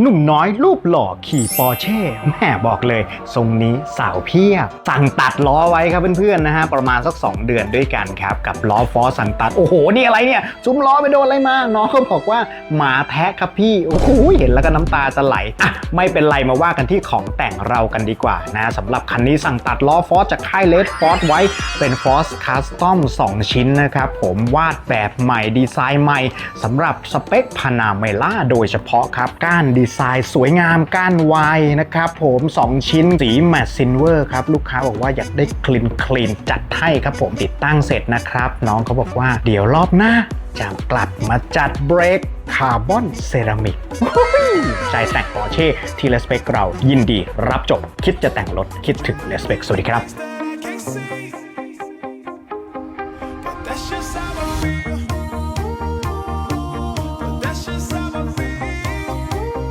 หนุ่มน้อยรูปหล่อขี่ปอร์เช่แม่บอกเลย ทรงนี้สาวเพียบ สั่งตัดล้อไว้ครับเพื่อนๆนะฮะ ประมาณสัก 2 เดือนด้วยกันครับ กับล้อฟอสสั่งตัด โอ้โห นี่อะไรเนี่ย ซุ้มล้อไปโดนอะไรมาน้องเขาบอกว่าหมาแทะครับพี่ โอ้โห เห็นแล้วก็น้ำตาจะไหลอะไม่เป็นไรมาว่ากันที่ของแต่งเรากันดีกว่านะสำหรับคันนี้สั่งตัดล้อฟอสจากค่ายเลดฟอสไว้เป็นฟอสคัสตอม2 ชิ้นนะครับผมวาดแบบใหม่ดีไซน์ใหม่สำหรับสเปคพานาเมล่าโดยเฉพาะครับก้านดีดีไซน์สวยงามก้านวายนะครับผม 2 ชิ้นสีแมตซินเวอร์ครับ ลูกค้าบอกว่าอยากได้คลีนคลีนจัดให้ครับผมติดตั้งเสร็จนะครับ น้องเขาบอกว่าเดี๋ยวรอบหน้าจะกลับมาจัดเบรกคาร์บอนเซรามิกใจแต่งปอร์เช่ที่เลสเปกเรายินดีรับจบ คิดจะแต่งรถคิดถึงเลสเปกสวัสดีครับ